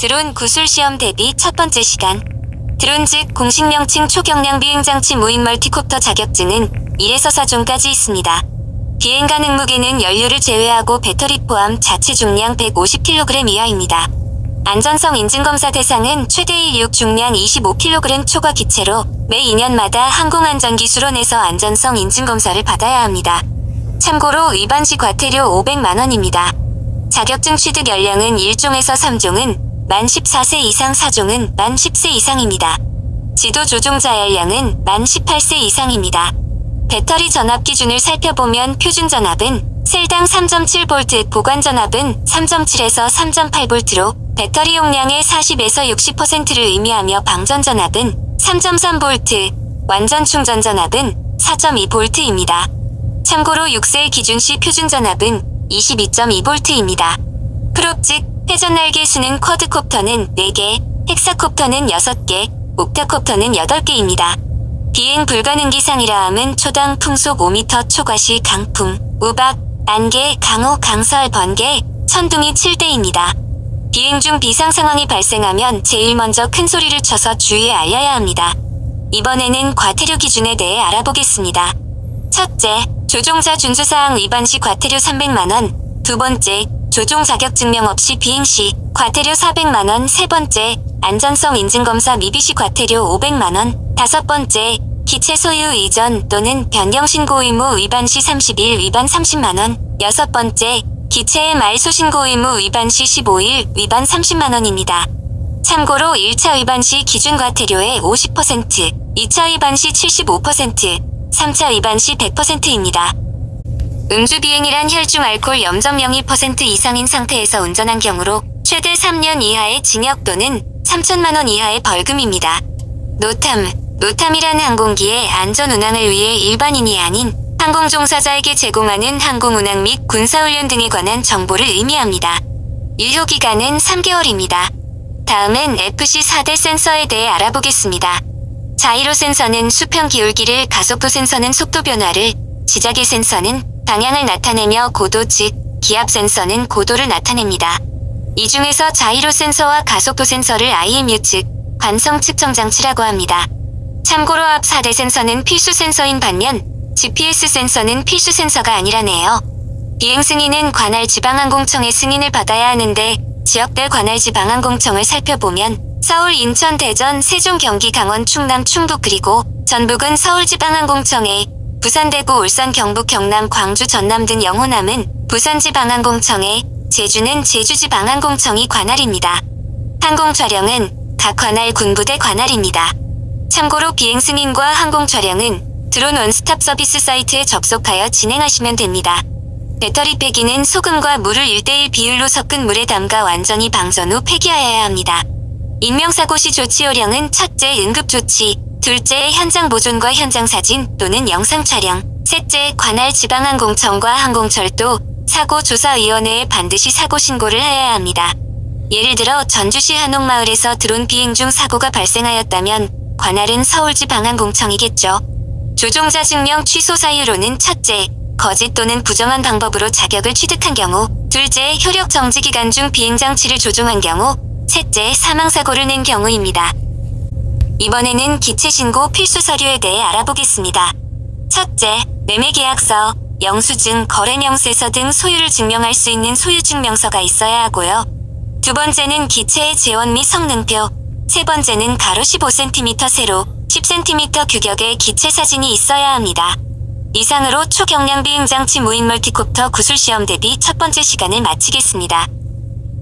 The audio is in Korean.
드론 구술 시험 대비 첫 번째 시간. 드론 즉 공식 명칭 초경량 비행장치 무인 멀티콥터 자격증은 1에서 4종까지 있습니다. 비행 가능 무게는 연료를 제외하고 배터리 포함 자체 중량 150kg 이하입니다. 안전성 인증검사 대상은 최대 16 중량 25kg 초과 기체로 매 2년마다 항공안전기술원에서 안전성 인증검사를 받아야 합니다. 참고로 위반 시 과태료 500만원입니다. 자격증 취득 연령은 1종에서 3종은 만 14세 이상 4종은 만 10세 이상입니다. 지도 조종자 연령은 만 18세 이상입니다. 배터리 전압 기준을 살펴보면 표준 전압은 셀당 3.7V, 보관 전압은 3.7에서 3.8V로 배터리 용량의 40에서 60%를 의미하며 방전 전압은 3.3V, 완전 충전 전압은 4.2V입니다. 참고로 6세 기준 시 표준 전압은 22.2V입니다. 프롭 즉 회전 날개 수는 쿼드콥터는 4개, 헥사콥터는 6개, 옥타콥터는 8개입니다. 비행 불가능 기상이라 함은 초당 풍속 5m 초과시 강풍, 우박, 안개, 강호, 강설, 번개, 천둥이 7대입니다. 비행 중 비상 상황이 발생하면 제일 먼저 큰 소리를 쳐서 주위에 알려야 합니다. 이번에는 과태료 기준에 대해 알아보겠습니다. 첫째, 조종자 준수사항 위반 시 과태료 300만원. 두 번째, 조종 자격 증명 없이 비행 시 과태료 400만원. 세 번째, 안전성 인증검사 미비 시 과태료 500만원. 다섯 번째, 기체 소유 이전 또는 변경 신고 의무 위반 시 30일 위반 30만원. 여섯 번째, 기체의 말소 신고 의무 위반 시 15일 위반 30만원입니다. 참고로 1차 위반 시 기준 과태료의 50%, 2차 위반 시 75%, 3차 위반 시 100%입니다. 음주 비행이란 혈중 알코올 염점량 2% 이상인 상태에서 운전한 경우로 최대 3년 이하의 징역 또는 3천만 원 이하의 벌금입니다. 노탐, 노탐이라는 항공기의 안전 운항을 위해 일반인이 아닌 항공 종사자에게 제공하는 항공 운항 및 군사훈련 등에 관한 정보를 의미합니다. 유효 기간은 3개월입니다. 다음은 FC 4대 센서에 대해 알아보겠습니다. 자이로 센서는 수평 기울기를, 가속도 센서는 속도 변화를, 지자계 센서는 방향을 나타내며 고도 즉 기압 센서는 고도를 나타냅니다. 이 중에서 자이로 센서와 가속도 센서를 IMU 즉 관성 측정 장치라고 합니다. 참고로 앞 4대 센서는 필수 센서인 반면 GPS 센서는 필수 센서가 아니라네요. 비행 승인은 관할 지방항공청의 승인을 받아야 하는데 지역별 관할 지방항공청을 살펴보면 서울, 인천, 대전, 세종, 경기, 강원, 충남, 충북 그리고 전북은 서울지방항공청에 부산, 대구, 울산, 경북, 경남, 광주, 전남 등 영호남은 부산지방항공청에 제주는 제주지방항공청이 관할입니다. 항공 촬영은 각 관할 군부대 관할입니다. 참고로 비행 승인과 항공 촬영은 드론 원스톱 서비스 사이트에 접속하여 진행하시면 됩니다. 배터리 폐기는 소금과 물을 1대1 비율로 섞은 물에 담가 완전히 방전 후 폐기하여야 합니다. 인명사고 시 조치 요령은 첫째 응급조치, 둘째 현장 보존과 현장 사진 또는 영상 촬영, 셋째 관할 지방항공청과 항공철도 사고조사위원회에 반드시 사고 신고를 하여야 합니다. 예를 들어 전주시 한옥마을에서 드론 비행 중 사고가 발생하였다면 관할은 서울지방항공청이겠죠. 조종자 증명 취소 사유로는 첫째, 거짓 또는 부정한 방법으로 자격을 취득한 경우, 둘째, 효력 정지 기간 중 비행 장치를 조종한 경우, 셋째, 사망 사고를 낸 경우입니다. 이번에는 기체 신고 필수 서류에 대해 알아보겠습니다. 첫째, 매매계약서, 영수증, 거래명세서 등 소유를 증명할 수 있는 소유증명서가 있어야 하고요. 두 번째는 기체의 재원 및 성능표, 세 번째는 가로 15cm 세로 10cm 규격의 기체 사진이 있어야 합니다. 이상으로 초경량 비행장치 무인 멀티콥터 구술 시험 대비 첫 번째 시간을 마치겠습니다.